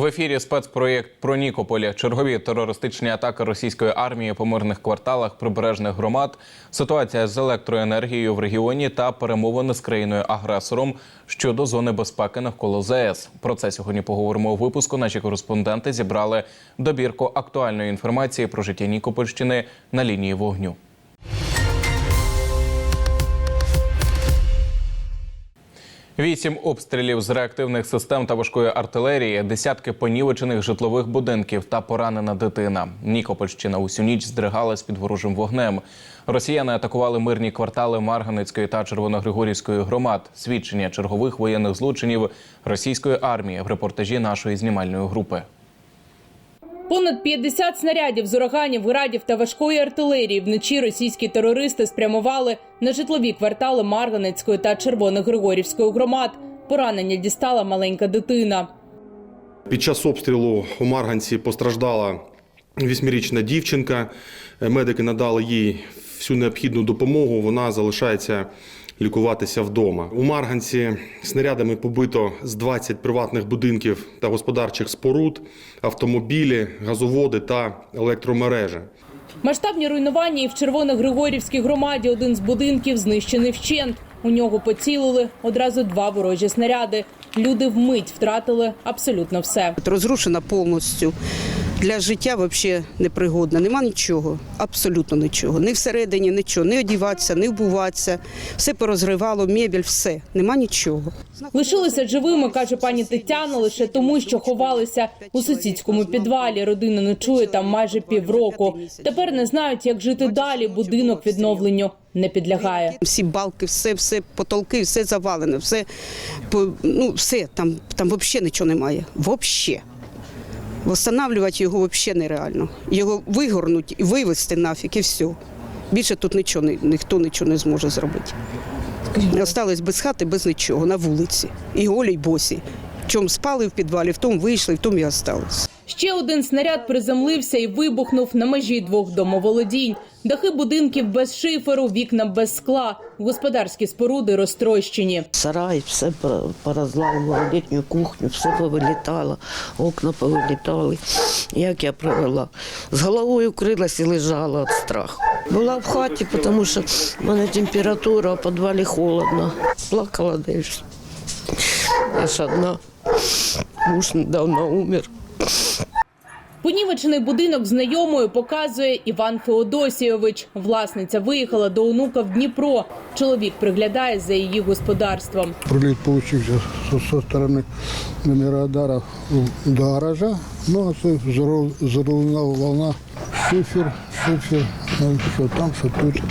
В ефірі спецпроєкт про Нікополі. Чергові терористичні атаки російської армії по мирних кварталах прибережних громад, ситуація з електроенергією в регіоні та перемовини з країною-агресором щодо зони безпеки навколо ЗАЕС. Про це сьогодні поговоримо у випуску. Наші кореспонденти зібрали добірку актуальної інформації про життя Нікопольщини на лінії вогню. Вісім обстрілів з реактивних систем та важкої артилерії, десятки понівечених житлових будинків та поранена дитина. Нікопольщина усю ніч здригалась під ворожим вогнем. Росіяни атакували мирні квартали Марганецької та Червоногригорівської громад. Свідчення чергових воєнних злочинів російської армії в репортажі нашої знімальної групи. Понад 50 снарядів з ураганів, градів та важкої артилерії вночі російські терористи спрямували на житлові квартали Марганецької та Червоногригорівської громад. Поранення дістала маленька дитина. Під час обстрілу у Марганці постраждала вісьмирічна дівчинка. Медики надали їй всю необхідну допомогу. Вона залишається лікуватися вдома. У Марганці снарядами побито з 20 приватних будинків та господарчих споруд, автомобілі, газоводи та електромережі. Масштабні руйнування і в Червоногригорівській громаді один з будинків знищений вщент. У нього поцілили одразу два ворожі снаряди. Люди вмить втратили абсолютно все. розрушена повністю. Для життя взагалі непригодна. Нема нічого, абсолютно нічого. Ні всередині нічого, не одіватися, не вбуватися. Все порозривало, мебель, все. Нема нічого. Лишилися живими, каже пані Тетяна, лише тому, що ховалися у сусідському підвалі. Родина ночує там майже півроку. Тепер не знають, як жити далі. Будинок відновленню не підлягає. Всі балки, все, все, потолки, все завалене, все, ну, все там, там взагалі нічого немає. Взагалі. Восстанавлювати його взагалі нереально. Його вигорнуть і вивезти нафіг, і все. Більше тут нічого, не ніхто нічого не зможе зробити. Остались без хати, без нічого, на вулиці. І голі, й босі. Чом спали в підвалі, в тому вийшли, в тому і осталось. Ще один снаряд приземлився і вибухнув на межі двох домоволодінь. Дахи будинків без шиферу, вікна без скла, господарські споруди розтрощені. Сарай, все пор- порозламувало, літню кухню, все повилітало, окна повилітали. Як я провела? З головою вкрилась і лежала від страху. Була в хаті, тому що в мене температура, а в підвалі холодно. Плакала десь. Я ж одна. Муж недавно умер. Понівечений будинок знайомою показує Іван Феодосійович. Власниця виїхала до онука в Дніпро. Чоловік приглядає за її господарством. Прилет получился со, со стороны номерадара до гаража. Ну, а це взрыв- взрывная волна. Шифер, шифер. Ну, що там, що тут.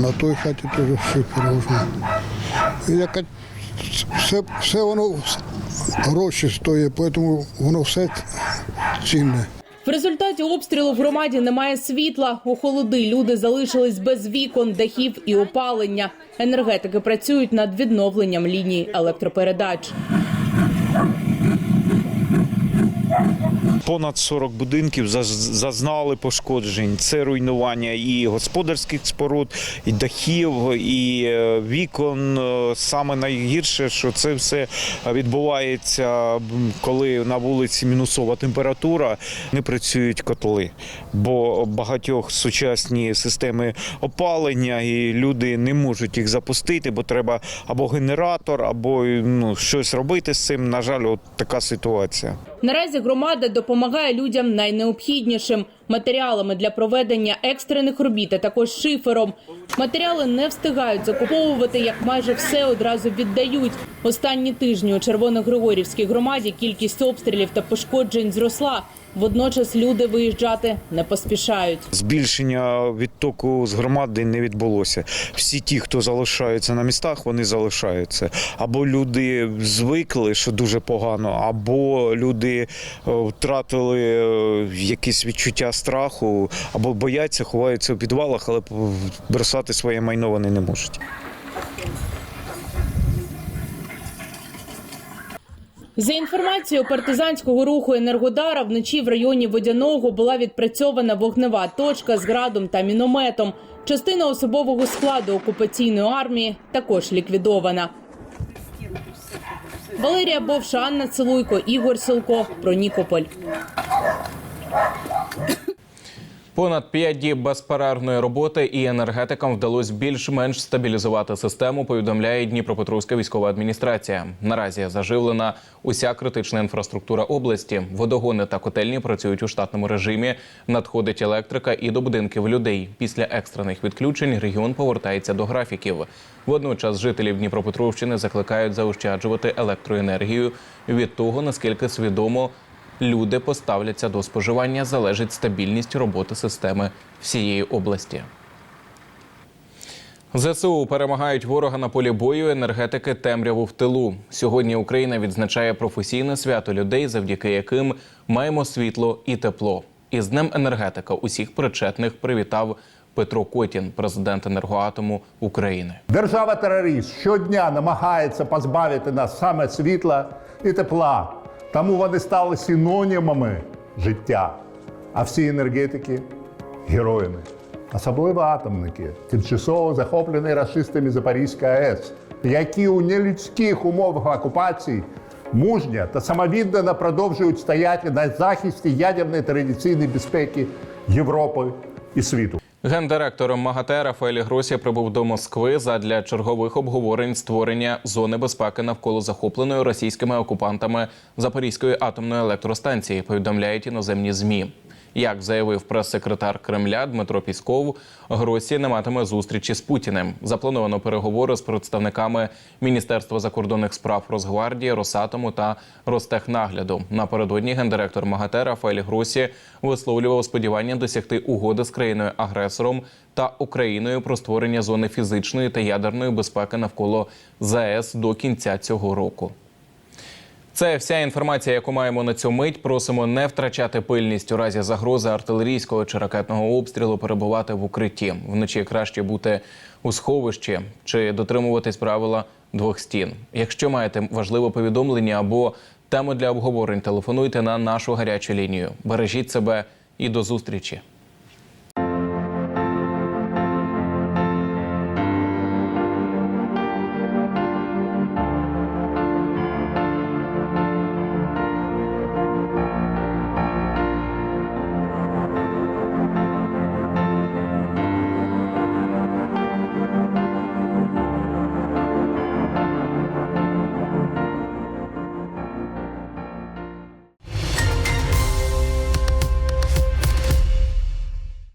На той хаті теж шифер вже. І Яка, все, все воно гроші стоїть, тому воно все цінне. В результаті обстрілу в громаді немає світла. У холоди люди залишились без вікон, дахів і опалення. Енергетики працюють над відновленням ліній електропередач. Понад 40 будинків зазнали пошкоджень. Це руйнування і господарських споруд, і дахів, і е, вікон. Е, Саме найгірше, що це все відбувається, коли на вулиці мінусова температура, не працюють котли. Бо багатьох сучасні системи опалення, і люди не можуть їх запустити, бо треба або генератор, або ну, щось робити з цим. На жаль, от така ситуація. Наразі громада допомагає людям найнеобхіднішим матеріалами для проведення екстрених робіт, а також шифером. Матеріали не встигають закуповувати, як майже все одразу віддають. Останні тижні у Червоногригорівській громаді кількість обстрілів та пошкоджень зросла. Водночас люди виїжджати не поспішають. Збільшення відтоку з громади не відбулося. Всі ті, хто залишаються на містах, вони залишаються. Або люди звикли, що дуже погано, або люди е, втратили е, якесь відчуття страху, або бояться, ховаються у підвалах, але бросати своє майно вони не можуть. За інформацією партизанського руху Енергодара, вночі в районі Водяного була відпрацьована вогнева точка з градом та мінометом. Частина особового складу окупаційної армії також ліквідована. Валерія Бовша, Анна Целуйко, Ігор Силко. Про Нікополь. Понад п'ять діб безперервної роботи і енергетикам вдалося більш-менш стабілізувати систему. Повідомляє Дніпропетровська військова адміністрація. Наразі заживлена уся критична інфраструктура області. Водогони та котельні працюють у штатному режимі. Надходить електрика і до будинків людей. Після екстрених відключень регіон повертається до графіків. Водночас жителів Дніпропетровщини закликають заощаджувати електроенергію. Від того наскільки свідомо люди поставляться до споживання, залежить стабільність роботи системи всієї області. ЗСУ перемагають ворога на полі бою, енергетики темряву в тилу. Сьогодні Україна відзначає професійне свято людей, завдяки яким маємо світло і тепло. Із Днем енергетика усіх причетних привітав Петро Котін, президент енергоатому України. Держава-терорист щодня намагається позбавити нас саме світла і тепла. Тому вони стали синонімами життя. А всі енергетики героями. Особливо атомники, тимчасово захоплені расистами Запорізька АЕС, які у нелюдських умовах окупації мужньо та самовіддано продовжують стояти на захисті ядерної традиційної безпеки Європи і світу. Гендиректор МАГАТЕ Рафаель Гросі прибув до Москви задля чергових обговорень створення зони безпеки навколо захопленої російськими окупантами Запорізької атомної електростанції. Повідомляють іноземні змі. Як заявив прес-секретар Кремля Дмитро Пісков, Гросі не матиме зустрічі з Путіним. Заплановано переговори з представниками Міністерства закордонних справ Росгвардії, Росатому та Ростехнагляду. Напередодні гендиректор МАГАТЕ Рафаель Гросі висловлював сподівання досягти угоди з країною-агресором та Україною про створення зони фізичної та ядерної безпеки навколо ЗАЕС до кінця цього року. Це вся інформація, яку маємо на цю мить. Просимо не втрачати пильність у разі загрози артилерійського чи ракетного обстрілу, перебувати в укритті. Вночі краще бути у сховищі чи дотримуватись правила двох стін. Якщо маєте важливе повідомлення або тему для обговорень, телефонуйте на нашу гарячу лінію. Бережіть себе і до зустрічі.